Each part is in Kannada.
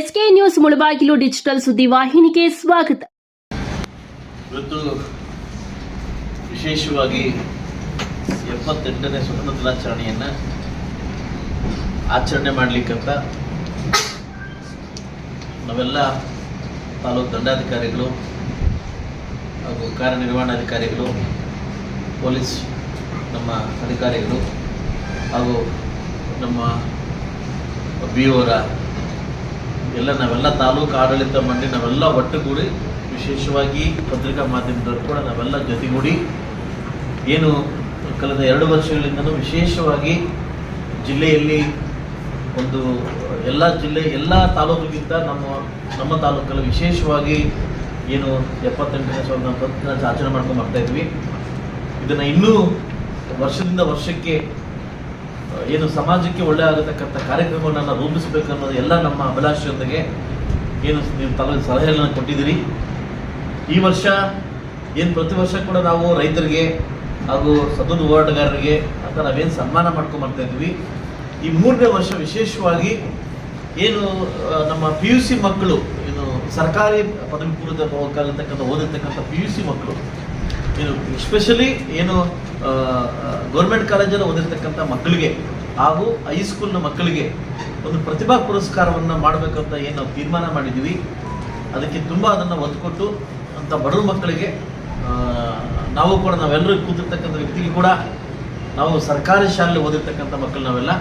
ಎಸ್ಕೆ ನ್ಯೂಸ್ ಮುಳಬಾಗಿಲು ಡಿಜಿಟಲ್ ಸುದ್ದಿ ವಾಹಿನಿಗೆ ಸ್ವಾಗತ. ಇವತ್ತು ವಿಶೇಷವಾಗಿ ಎಪ್ಪತ್ತೆಂಟನೇ ಸ್ವತಂತ್ರ ದಿನಾಚರಣೆಯನ್ನು ಆಚರಣೆ ಮಾಡಲಿಕ್ಕಂತ ನಾವೆಲ್ಲ ತಾಲೂಕು ದಂಡಾಧಿಕಾರಿಗಳು ಹಾಗೂ ಕಾರ್ಯನಿರ್ವಹಣಾಧಿಕಾರಿಗಳು, ಪೊಲೀಸ್ ನಮ್ಮ ಅಧಿಕಾರಿಗಳು ಹಾಗೂ ನಮ್ಮ ಬಿ ಅವರ ಎಲ್ಲ ನಾವೆಲ್ಲ ತಾಲೂಕು ಆಡಳಿತ ಮಂಡಳಿ, ನಾವೆಲ್ಲ ಒಟ್ಟುಗೂಡಿ ವಿಶೇಷವಾಗಿ ಪತ್ರಿಕಾ ಮಾಧ್ಯಮದವರು ಕೂಡ ನಾವೆಲ್ಲ ಜೊತೆಗೂಡಿ ಏನು ಕಳೆದ ಎರಡು ವರ್ಷಗಳಿಂದಲೂ ವಿಶೇಷವಾಗಿ ಜಿಲ್ಲೆಯಲ್ಲಿ ಒಂದು ಎಲ್ಲ ಜಿಲ್ಲೆ, ಎಲ್ಲ ತಾಲೂಕಿಗಿಂತ ನಮ್ಮ ನಮ್ಮ ತಾಲೂಕಲ್ಲಿ ವಿಶೇಷವಾಗಿ ಏನು ಎಪ್ಪತ್ತೆಂಟನೇ, ಸಾವಿರದ ಆಚರಣೆ ಮಾಡ್ಕೊಂಡು ಬರ್ತಾ ಇದ್ವಿ. ಇದನ್ನು ಇನ್ನೂ ವರ್ಷದಿಂದ ವರ್ಷಕ್ಕೆ ಏನು ಸಮಾಜಕ್ಕೆ ಒಳ್ಳೆ ಆಗತಕ್ಕಂಥ ಕಾರ್ಯಕ್ರಮವನ್ನು ರೂಪಿಸಬೇಕು ಅನ್ನೋದು ಎಲ್ಲ ನಮ್ಮ ಅಭಿಲಾಷೆಯೊಂದಿಗೆ ಏನು ನೀವು ತಲೆ ಸಲಹೆಗಳನ್ನು ಕೊಟ್ಟಿದ್ದೀರಿ. ಈ ವರ್ಷ ಏನು ಪ್ರತಿ ವರ್ಷ ಕೂಡ ನಾವು ರೈತರಿಗೆ ಹಾಗೂ ಸದನ ಹೋರಾಟಗಾರರಿಗೆ ಅಂತ ನಾವೇನು ಸನ್ಮಾನ ಮಾಡ್ಕೊಂಡು ಇದ್ವಿ ಈ ಮೂರನೇ ವರ್ಷ ವಿಶೇಷವಾಗಿ ಏನು ನಮ್ಮ ಪಿ ಯು ಸಿ ಮಕ್ಕಳು, ಏನು ಸರ್ಕಾರಿ ಪದವಿ ಪೂರ್ವ ಕಲಿತಕ್ಕಂಥ ಓದಿರ್ತಕ್ಕಂಥ ಪಿ ಯು ಸಿ ಮಕ್ಕಳು ಏನು ಎಸ್ಪೆಷಲಿ ಏನು ಗೌರ್ಮೆಂಟ್ ಕಾಲೇಜಲ್ಲಿ ಓದಿರ್ತಕ್ಕಂಥ ಮಕ್ಕಳಿಗೆ ಹಾಗೂ ಹೈಸ್ಕೂಲ್ನ ಮಕ್ಕಳಿಗೆ ಒಂದು ಪ್ರತಿಭಾ ಪುರಸ್ಕಾರವನ್ನು ಮಾಡಬೇಕಂತ ಏನು ನಾವು ತೀರ್ಮಾನ ಮಾಡಿದ್ದೀವಿ. ಅದಕ್ಕೆ ತುಂಬ ಅದನ್ನು ಒತ್ತು ಕೊಟ್ಟು ಅಂತ ಬಡವ್ರ ಮಕ್ಕಳಿಗೆ ನಾವು ಕೂಡ ನಾವೆಲ್ಲರೂ ಕೂತಿರ್ತಕ್ಕಂಥ ವ್ಯಕ್ತಿಗೆ ಕೂಡ ನಾವು ಸರ್ಕಾರಿ ಶಾಲೆ ಓದಿರ್ತಕ್ಕಂಥ ಮಕ್ಕಳು ನಾವೆಲ್ಲ.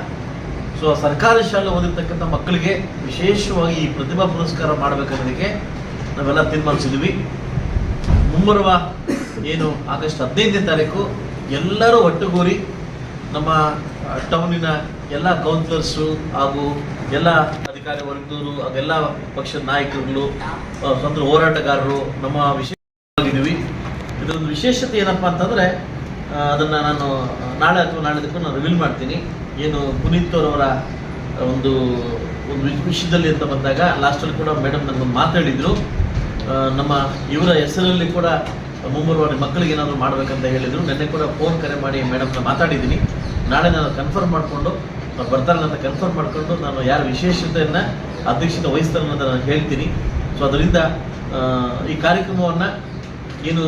ಸೊ ಸರ್ಕಾರಿ ಶಾಲೆ ಓದಿರ್ತಕ್ಕಂಥ ಮಕ್ಕಳಿಗೆ ವಿಶೇಷವಾಗಿ ಈ ಪ್ರತಿಭಾ ಪುರಸ್ಕಾರ ಮಾಡಬೇಕನ್ನೋದಕ್ಕೆ ನಾವೆಲ್ಲ ತೀರ್ಮಾನಿಸಿದ್ವಿ ಮುಂಬರುವ ಏನು, ಆಗಸ್ಟ್ ಹದಿನೈದನೇ ತಾರೀಕು ಎಲ್ಲರೂ ಒಟ್ಟುಗೂರಿ ನಮ್ಮ ಟೌನಿನ ಎಲ್ಲ ಕೌನ್ಸಿಲರ್ಸು ಹಾಗೂ ಎಲ್ಲ ಅಧಿಕಾರಿ ವರ್ಗದವರು ಹಾಗೆಲ್ಲ ಪಕ್ಷದ ನಾಯಕರುಗಳು ಸ್ವತಂತ್ರ ಹೋರಾಟಗಾರರು ನಮ್ಮ ವಿಶೇಷವಾಗಿದ್ದೀವಿ ಇದೊಂದು ವಿಶೇಷತೆ ಏನಪ್ಪ ಅಂತಂದರೆ ಅದನ್ನು ನಾನು ನಾಳೆ ಅಥವಾ ನಾಳೆದಕ್ಕೂ ನಾನು ರಿವೀಲ್ ಮಾಡ್ತೀನಿ. ಏನು, ಪುನೀತ್ ಅವರವರ ಒಂದು ಒಂದು ವಿಷ- ವಿಷಯದಲ್ಲಿ ಅಂತ ಬಂದಾಗ ಲಾಸ್ಟಲ್ಲಿ ಕೂಡ ಮೇಡಮ್ ನನಗೆ ಮಾತಾಡಿದರು. ನಮ್ಮ ಇವರ ಹೆಸರಲ್ಲಿ ಕೂಡ ಮುಂಬರುವ ಮಕ್ಕಳಿಗೆ ಏನಾದರೂ ಮಾಡಬೇಕಂತ ಹೇಳಿದರು. ನೆನ್ನೆ ಕೂಡ ಫೋನ್ ಕರೆ ಮಾಡಿ ಮೇಡಮ್ನ ಮಾತಾಡಿದ್ದೀನಿ. ನಾಳೆ ನಾನು ಕನ್ಫರ್ಮ್ ಮಾಡಿಕೊಂಡು ಬರ್ತಾರೆ ಅಂತ ಕನ್ಫರ್ಮ್ ಮಾಡಿಕೊಂಡು ನಾನು ಯಾರ ವಿಶೇಷತೆಯನ್ನು, ಅಧ್ಯಕ್ಷತೆ ವಹಿಸ್ತಾರೆ ಅನ್ನೋದನ್ನು ನಾನು ಹೇಳ್ತೀನಿ. ಸೊ ಅದರಿಂದ ಈ ಕಾರ್ಯಕ್ರಮವನ್ನು ಏನು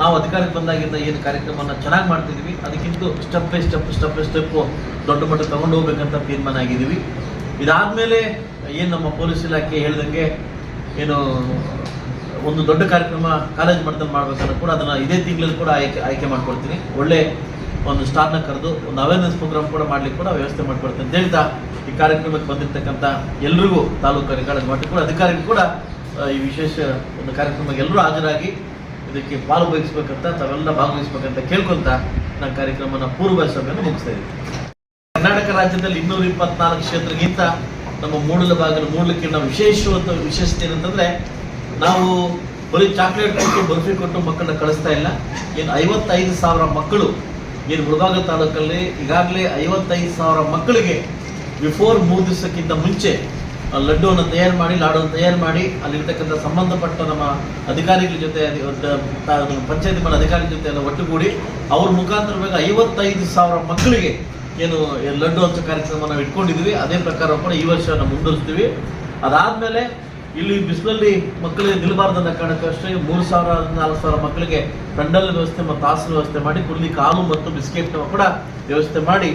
ನಾವು ಅಧಿಕಾರಕ್ಕೆ ಬಂದಾಗಿಂದ ಏನು ಕಾರ್ಯಕ್ರಮವನ್ನು ಚೆನ್ನಾಗಿ ಮಾಡ್ತಿದ್ದೀವಿ ಅದಕ್ಕಿಂತ step by step step by step ದೊಡ್ಡ ಮಟ್ಟಕ್ಕೆ ತಗೊಂಡು ಹೋಗ್ಬೇಕಂತ ತೀರ್ಮಾನ ಆಗಿದ್ದೀವಿ ಇದಾದಮೇಲೆ ಏನು ನಮ್ಮ ಪೊಲೀಸ್ ಇಲಾಖೆ ಹೇಳ್ದಂಗೆ ಏನು ಒಂದು ದೊಡ್ಡ ಕಾರ್ಯಕ್ರಮ ಕಾಲೇಜ್ ಮಟ್ಟದಲ್ಲಿ ಮಾಡಬೇಕಂದ್ರೆ ಕೂಡ ಅದನ್ನು ಇದೇ ತಿಂಗಳಲ್ಲಿ ಕೂಡ ಆಯ್ಕೆ ಆಯ್ಕೆ ಮಾಡ್ಕೊಳ್ತೀನಿ ಒಳ್ಳೆ ಒಂದು ಸ್ಟಾರ್ನ ಕರೆದು ಒಂದು ಅವೇರ್ನೆಸ್ ಪ್ರೋಗ್ರಾಮ್ ಕೂಡ ಮಾಡಲಿಕ್ಕೆ ಕೂಡ ವ್ಯವಸ್ಥೆ ಮಾಡ್ಕೊಡ್ತೀನಿ ಅಂತ ಹೇಳ್ತಾ ಈ ಕಾರ್ಯಕ್ರಮಕ್ಕೆ ಬಂದಿರತಕ್ಕಂಥ ಎಲ್ರಿಗೂ ತಾಲೂಕು ಕಾಲೇಜ್ ಮಟ್ಟ ಕೂಡ, ಅಧಿಕಾರಿಗಳು ಕೂಡ ಈ ವಿಶೇಷ ಒಂದು ಕಾರ್ಯಕ್ರಮಕ್ಕೆ ಎಲ್ಲರೂ ಹಾಜರಾಗಿ ಇದಕ್ಕೆ ಪಾಲು ವಹಿಸ್ಬೇಕಂತ, ತಾವೆಲ್ಲ ಭಾಗವಹಿಸ್ಬೇಕಂತ ಕೇಳ್ಕೊಂತ ನಾನು ಕಾರ್ಯಕ್ರಮನ ಪೂರ್ವ ಸಭೆಯನ್ನು ಮುಗಿಸ್ತಾ ಇದ್ದೀನಿ. ಕರ್ನಾಟಕ ರಾಜ್ಯದಲ್ಲಿ ಇನ್ನೂರ ಇಪ್ಪತ್ನಾಲ್ಕು ಕ್ಷೇತ್ರಕ್ಕಿಂತ ನಮ್ಮ ಮೂಡಲ ಭಾಗದ ಮೂಡಲಕ್ಕೆ ನಾವು ವಿಶೇಷವಾದ ವಿಶೇಷತೆ ಏನಂತಂದ್ರೆ ನಾವು ಬರೀ ಚಾಕ್ಲೇಟ್ ಕೊಟ್ಟು ಬರ್ಫಿ ಕೊಟ್ಟು ಮಕ್ಕಳನ್ನ ಕಳಿಸ್ತಾ ಇಲ್ಲ. ಏನು ಐವತ್ತೈದು ಸಾವಿರ ಮಕ್ಕಳು ಏನು ಮುಳಬಾಗ ತಾಲೂಕಲ್ಲಿ ಈಗಾಗಲೇ ಐವತ್ತೈದು ಸಾವಿರ ಮಕ್ಕಳಿಗೆ ಬಿಫೋರ್ ಮೂರು ದಿವಸಕ್ಕಿಂತ ಮುಂಚೆ ಲಡ್ಡುವನ್ನು ತಯಾರು ಮಾಡಿ, ಲಾಡುವನ್ನು ತಯಾರು ಮಾಡಿ, ಅಲ್ಲಿರ್ತಕ್ಕಂಥ ಸಂಬಂಧಪಟ್ಟ ನಮ್ಮ ಅಧಿಕಾರಿಗಳ ಜೊತೆ ಪಂಚಾಯತಿ ಮನೆ ಅಧಿಕಾರಿಗಳ ಜೊತೆ ಎಲ್ಲ ಒಟ್ಟುಗೂಡಿ ಅವ್ರ ಮುಖಾಂತರವಾಗಿ ಐವತ್ತೈದು ಸಾವಿರ ಮಕ್ಕಳಿಗೆ ಏನು ಲಡ್ಡು ಅಂತ ಕಾರ್ಯಕ್ರಮ ನಾವು ಇಟ್ಕೊಂಡಿದ್ವಿ. ಅದೇ ಪ್ರಕಾರ ಕೂಡ ಈ ವರ್ಷ ನಾವು ಮುಂದುವರಿಸ್ತೀವಿ. ಅದಾದ್ಮೇಲೆ ಇಲ್ಲಿ ಬಿಸಿಲಲ್ಲಿ ಮಕ್ಕಳಿಗೆ ನಿಲ್ಬಾರ್ದು ಅನ್ನೋ ಕಾರಣಕ್ಕಷ್ಟೇ ಮೂರು ಸಾವಿರ ನಾಲ್ಕು ಸಾವಿರ ಮಕ್ಕಳಿಗೆ ಪೆಂಡಲ್ ವ್ಯವಸ್ಥೆ ಮತ್ತು ಹಾಸಿನ ವ್ಯವಸ್ಥೆ ಮಾಡಿ ಕುಡ್ಲಿಕ್ಕೆ ಕಾಲು ಮತ್ತು ಬಿಸ್ಕೆಟ್ ಕೂಡ ವ್ಯವಸ್ಥೆ ಮಾಡಿ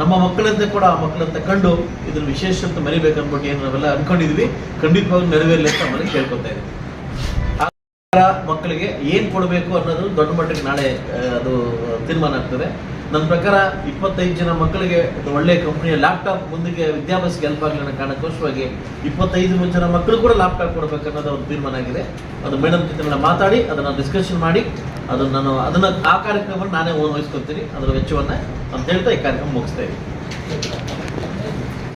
ನಮ್ಮ ಮಕ್ಕಳಂತೆ ಕೂಡ ಆ ಮಕ್ಕಳಂತ ಕಂಡು ಇದನ್ನ ವಿಶೇಷ ಅಂತ ಮರಿಬೇಕನ್ಬಿಟ್ಟು ಏನು ನಾವೆಲ್ಲ ಅನ್ಕೊಂಡಿದ್ವಿ. ಖಂಡಿತವಾಗಿ ನೆರವೇರಲಿ ಅಂತ ಮನೆ ಕೇಳ್ಕೊತಾ ಇದ್ದೀವಿ ಮಕ್ಕಳಿಗೆ ಏನು ಕೊಡಬೇಕು ಅನ್ನೋದು ದೊಡ್ಡ ಮಟ್ಟಕ್ಕೆ ನಾಳೆ ಅದು, ತೀರ್ಮಾನ ಆಗ್ತದೆ. ನನ್ನ ಪ್ರಕಾರ ಇಪ್ಪತ್ತೈದು ಜನ ಮಕ್ಕಳಿಗೆ ಒಂದು ಒಳ್ಳೆ ಕಂಪನಿಯ ಲ್ಯಾಪ್ಟಾಪ್ ಮುಂದಿಗೆ ವಿದ್ಯಾಭ್ಯಾಸಕ್ಕೆ ಹೆಲ್ಪ್ ಆಗಲಿ ಅನ್ನೋ ಕಾರಣಕ್ಕೋಸ್ಕರವಾಗಿ ಇಪ್ಪತ್ತೈದು ಜನ ಮಕ್ಕಳು ಕೂಡ ಲ್ಯಾಪ್ಟಾಪ್ ಕೊಡಬೇಕು ಅನ್ನೋದು ಒಂದು ತೀರ್ಮಾನ ಆಗಿದೆ. ಅದು ಮೇಡಮ್ ಜೊತೆ ಮಾತಾಡಿ, ಅದನ್ನು ಡಿಸ್ಕಷನ್ ಮಾಡಿ, ಅದನ್ನು ನಾನು, ಅದನ್ನು ಆ ಕಾರ್ಯಕ್ರಮವನ್ನು ನಾನೇ ವಹಿಸ್ಕೊತೀನಿ ಅದರ ವೆಚ್ಚವನ್ನು ಅಂತ ಹೇಳ್ತಾ ಈ ಕಾರ್ಯಕ್ರಮ ಮುಗಿಸ್ತಾ ಇದ್ದೀನಿ.